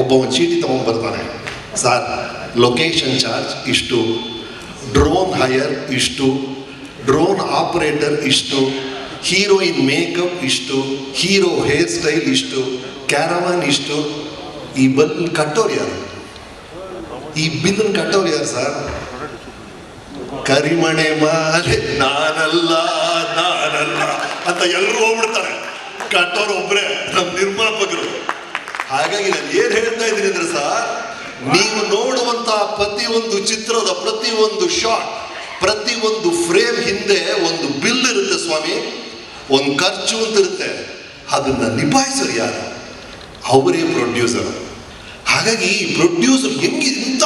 ಒಬ್ಬ ಒಂದು ಚೀಟಿ ತೊಗೊಂಡ್ಬರ್ತಾನೆ ಸರ್ ಲೊಕೇಶನ್ ಚಾರ್ಜ್ ಇಷ್ಟು ಡ್ರೋನ್ ಹೈಯರ್ ಇಷ್ಟು ಡ್ರೋನ್ ಆಪರೇಟರ್ ಇಷ್ಟು ಹೀರೋಯಿನ್ ಮೇಕಪ್ ಇಷ್ಟು ಹೀರೋ ಹೇರ್ ಸ್ಟೈಲ್ ಇಷ್ಟು ಕ್ಯಾರವಾನ್ ಇಷ್ಟು, ಈ ಬಲ್ ಕಟ್ಟೋರು ಯಾರು? ಈ ಬಿಲ್ಲನ್ ಕಟ್ಟೋರು ಯಾರು ಸರ್? ಕರಿಮಣೆ ಮಾಲೆ, ನಾನಲ್ಲ ನಾನಲ್ಲ ಅಂತ ಎಲ್ಲರೂ ಹೋಗ್ಬಿಡ್ತಾರೆ. ಕಟ್ಟೋರು ಒಬ್ರೆ ನಮ್ಮ ನಿರ್ಮಾಪಕರು. ಹಾಗಾಗಿ ನಾನು ಏನ್ ಹೇಳ್ತಾ ಇದ್ದೀನಿ ಅಂದ್ರೆ ಸರ್, ನೀವು ನೋಡುವಂತ ಪ್ರತಿಯೊಂದು ಚಿತ್ರದ ಪ್ರತಿಯೊಂದು ಶಾಟ್ ಪ್ರತಿ ಒಂದು ಫ್ರೇಮ್ ಹಿಂದೆ ಒಂದು ಬಿಲ್ ಇರುತ್ತೆ ಸ್ವಾಮಿ. ಒಂದು ಖರ್ಚು ಅಂತ ಇರುತ್ತೆ. ಅದನ್ನ ನಿಭಾಯಿಸೋರು ಯಾರು? ಅವರೇ ಪ್ರೊಡ್ಯೂಸರ್ ಹಾಗಾಗಿ ಈ ಪ್ರೊಡ್ಯೂಸರ್ ಹೆಂಗೆ ಎಂತ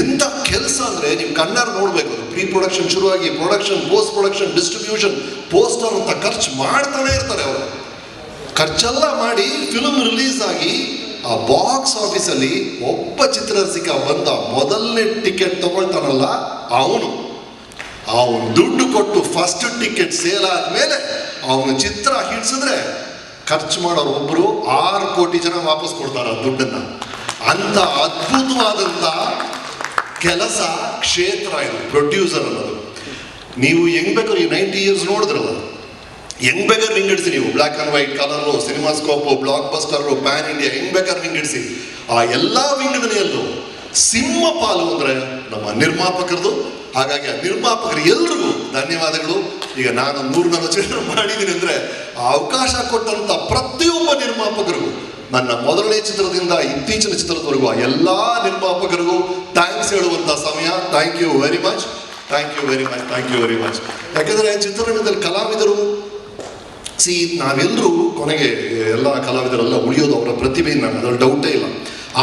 ಎಂತ ಕೆಲಸ ಅಂದ್ರೆ ನೀವು ಕಣ್ಣಾರು ನೋಡ್ಬೇಕು ಪ್ರೀ ಪ್ರೊಡಕ್ಷನ್ ಶುರುವಾಗಿ production post production distribution poster ಅಂತ ಖರ್ಚು ಮಾಡ್ತಾನೆ ಇರ್ತಾರೆ ಅವರು. ಖರ್ಚೆಲ್ಲ ಮಾಡಿ ಫಿಲ್ಮ್ ರಿಲೀಸ್ ಆಗಿ ಆ ಬಾಕ್ಸ್ ಆಫೀಸಲ್ಲಿ ಒಬ್ಬ ಚಿತ್ರರಸಿಕ ಬಂದ ಮೊದಲನೇ ಟಿಕೆಟ್ ತಗೊಳ್ತಾನಲ್ಲ ಅವನು. ಅವನು ದುಡ್ಡು ಕೊಟ್ಟು ಫಸ್ಟ್ ಟಿಕೆಟ್ ಸೇಲ್ ಆದ್ಮೇಲೆ ಅವನು ಚಿತ್ರ ಹಿಡ್ಸಿದ್ರೆ ಖರ್ಚು ಮಾಡೋರು ಒಬ್ರು ಆರು ಕೋಟಿ ಜನ ವಾಪಸ್ ಕೊಡ್ತಾರೆ ಆ ದುಡ್ಡನ್ನ. ಅಂತ ಅದ್ಭುತವಾದಂತ ಕೆಲಸ ಕ್ಷೇತ್ರ ಇದು ಪ್ರೊಡ್ಯೂಸರ್ ಅನ್ನೋದು. ನೀವು ಹೆಂಗ್ ಬೇಕಾದ್ರೆ ಈ ನೈಂಟಿ ಇಯರ್ಸ್ ನೋಡಿದ್ರಲ್ಲ? ಹೆಂಗ್ ಬೇಕಾದ್ರೆ ವಿಂಗಡಿಸಿ ನೀವು. Black and white colour cinemascope blockbuster pan India ಹೆಂಗ್ ಬೇಕಾದ್ರೆ ವಿಂಗಡಿಸಿ ಆ ಎಲ್ಲಾ ವಿಂಗಡನೆಯಲ್ಲೂ ಸಿಂಹ ಪಾಲು ಅಂದ್ರೆ ನಮ್ಮ ನಿರ್ಮಾಪಕರದು. ಹಾಗಾಗಿ ಆ ನಿರ್ಮಾಪಕರು ಎಲ್ರಿಗೂ ಧನ್ಯವಾದಗಳು. ಈಗ ನಾನು ಮೂರು ನಾಲ್ಕು ಚಿತ್ರ ಮಾಡಿದ್ದೀನಿ ಅಂದ್ರೆ ಆ ಅವಕಾಶ ಕೊಟ್ಟಂತ ಪ್ರತಿಯೊಬ್ಬ ನಿರ್ಮಾಪಕರಿಗೂ, ನನ್ನ ಮೊದಲನೇ ಚಿತ್ರದಿಂದ ಇತ್ತೀಚಿನ ಚಿತ್ರದವರೆಗೂ ಆ ಎಲ್ಲಾ ನಿರ್ಮಾಪಕರಿಗೂ ಥ್ಯಾಂಕ್ಸ್ ಹೇಳುವಂತ ಸಮಯ. Thank you very much thank you very much thank you very much ಯಾಕೆಂದ್ರೆ ಚಿತ್ರರಂಗದಲ್ಲಿ ಕಲಾವಿದರು ಸಿ ನಾವೆಲ್ಲರೂ ಕೊನೆಗೆ ಎಲ್ಲ ಕಲಾವಿದರೆಲ್ಲ ಉಳಿಯೋದು ಅವರ ಪ್ರತಿಭೆಯಿಂದ ಅದರಲ್ಲಿ ಡೌಟೇ ಇಲ್ಲ.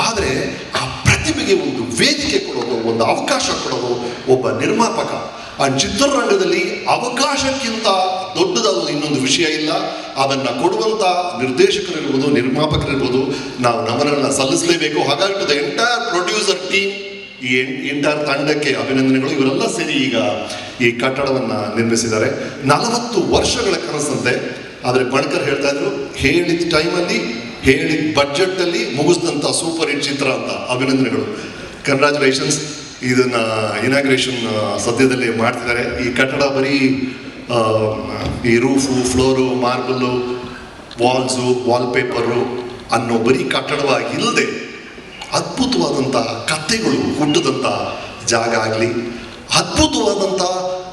ಆದರೆ ಆ ಪ್ರತಿಭೆಗೆ ಒಂದು ವೇದಿಕೆ ಕೊಡೋದು, ಒಂದು ಅವಕಾಶ ಕೊಡೋದು ಒಬ್ಬ ನಿರ್ಮಾಪಕ. ಆ ಚಿತ್ರರಂಗದಲ್ಲಿ ಅವಕಾಶಕ್ಕಿಂತ ದೊಡ್ಡದಾದ ಇನ್ನೊಂದು ವಿಷಯ ಇಲ್ಲ. ಅದನ್ನು ಕೊಡುವಂಥ ನಿರ್ದೇಶಕರಿರ್ಬೋದು, ನಿರ್ಮಾಪಕರಿರ್ಬೋದು, ನಾವು ನಮನನ್ನು ಸಲ್ಲಿಸಲೇಬೇಕು. ಹಾಗಾಗಿ to the entire producer team, ಈ ಎಂಟೈರ್ ತಂಡಕ್ಕೆ ಅಭಿನಂದನೆಗಳು. ಇವರೆಲ್ಲ ಸೇರಿ ಈಗ ಈ ಕಟ್ಟಡವನ್ನ ನಿರ್ಮಿಸಿದ್ದಾರೆ. ನಲವತ್ತು ವರ್ಷಗಳ ಕನಸಂತೆ. ಆದರೆ ಬಣ್ಕರ್ ಹೇಳ್ತಾ ಇದ್ರು, ಹೇಳಿದ ಟೈಮಲ್ಲಿ, ಹೇಳಿದ ಬಜೆಟ್ ಅಲ್ಲಿ ಮುಗಿಸಿದಂತ ಸೂಪರ್ ಹಿಟ್ ಚಿತ್ರ ಅಂತ ಅಭಿನಂದನೆಗಳು. ಕಂಗ್ರಾಚುಲೇಷನ್ಸ್ ಇದನ್ನ ಇನಾಗ್ರೇಷನ್ ಸದ್ಯದಲ್ಲಿ ಮಾಡ್ತಿದ್ದಾರೆ. ಈ ಕಟ್ಟಡ ಬರೀ ಈ roof, floor, marble, walls, wallpaper ಅನ್ನೋ ಬರೀ ಕಟ್ಟಡವಾಗಿ ಇಲ್ಲದೆ ಅದ್ಭುತವಾದಂಥ ಕಥೆಗಳು ಹುಟ್ಟಿದಂಥ ಜಾಗ ಆಗಲಿ ಅದ್ಭುತವಾದಂಥ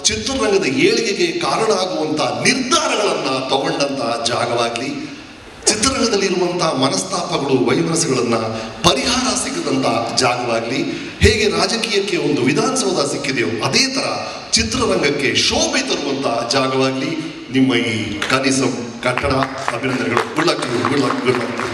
ಚಿತ್ರರಂಗದ ಏಳಿಗೆಗೆ ಕಾರಣ ಆಗುವಂಥ ನಿರ್ಧಾರಗಳನ್ನು ತಗೊಂಡಂಥ ಜಾಗವಾಗಲಿ, ಚಿತ್ರರಂಗದಲ್ಲಿರುವಂಥ ಮನಸ್ತಾಪಗಳು, ವೈಮನಸ್ಸುಗಳನ್ನು ಪರಿಹಾರ ಸಿಗದಂಥ ಜಾಗವಾಗಲಿ, ಹೇಗೆ ರಾಜಕೀಯಕ್ಕೆ ಒಂದು ವಿಧಾನಸೌಧ ಸಿಕ್ಕಿದೆಯೋ ಅದೇ ಥರ ಚಿತ್ರರಂಗಕ್ಕೆ ಶೋಭೆ ತರುವಂಥ ಜಾಗವಾಗಲಿ ನಿಮ್ಮ ಈ ಕನಿಸಂ, ಕಟ್ಟಡ ಅಭಿನಂದನೆಗಳು. Good luck good